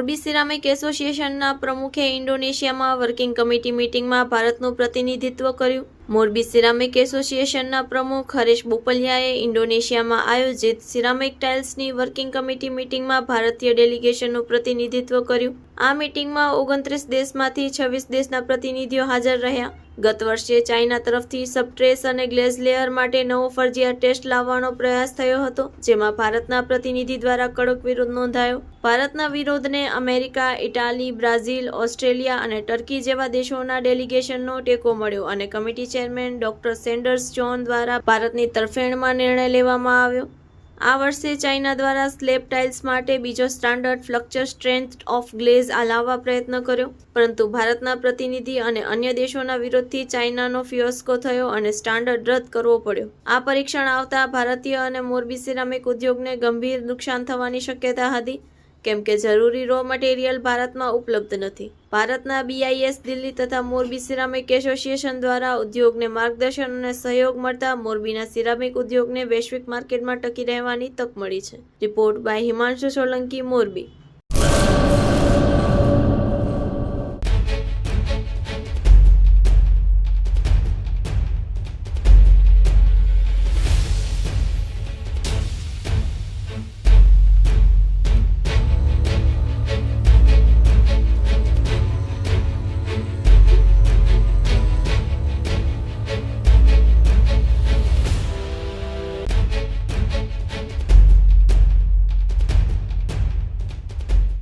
Morbi ceramic એસોસિએશનના પ્રમુખે ઇન્ડોનેશિયામાં working committee મિટિંગમાં ભારતનું પ્રતિનિધિત્વ કર્યું. મોરબી સિરામિક એસોસિએશનના પ્રમુખ હરેશ બોપલિયાએ ઇન્ડોનેશિયામાં આયોજિત સિરામિક ટાઇલ્સની વર્કિંગ કમિટી મિટિંગમાં ભારતીય ડેલિગેશનનું પ્રતિનિધિત્વ કર્યું. આ મિટિંગમાં ઓગણત્રીસ દેશમાંથી છવ્વીસ દેશના પ્રતિનિધિઓ હાજર રહ્યા. ગત વર્ષે ચાઇના તરફથી સબટ્રેસ અને ગ્લેઝ લેયર માટે નવો ફરજિયાત ટેસ્ટ લાવવાનો પ્રયાસ થયો હતો, જેમાં ભારતના પ્રતિનિધિ દ્વારા કડક વિરોધ નોંધાયો. ભારતના વિરોધને અમેરિકા, ઇટાલી, બ્રાઝિલ, ઓસ્ટ્રેલિયા અને ટર્કી જેવા દેશોના ડેલિગેશનનો ટેકો મળ્યો અને committee chairman doctor Sanders John દ્વારા ભારતની તરફેણમાં નિર્ણય લેવામાં આવ્યો. આ વર્ષે ચાઇના દ્વારા સ્લેબ ટાઇલ્સ માટે બીજો standard flexural strength of glaze લાવવા પ્રયત્ન કર્યો. પરંતુ ભારતના પ્રતિનિધિ અને અન્ય દેશોના વિરોધથી ચાઇનાનો ફિયોસ્કો થયો અને સ્ટાન્ડર્ડ રદ કરવો પડ્યો. આ પરીક્ષણ આવતા ભારતીય અને મોરબી સિરામિક ઉદ્યોગને ગંભીર નુકસાન થવાની શક્યતા હતી. કેમ કે જરૂરી રો મટીરિયલ ભારતમાં ઉપલબ્ધ નથી. ભારતના બીઆઈએસ દિલ્હી તથા મોરબી સિરામિક એસોસિએશન દ્વારા ઉદ્યોગને માર્ગદર્શન અને સહયોગ મળતા મોરબીના સિરામિક ઉદ્યોગને વૈશ્વિક માર્કેટમાં ટકી રહેવાની તક મળી છે. Report by Himanshu Solanki, Morbi.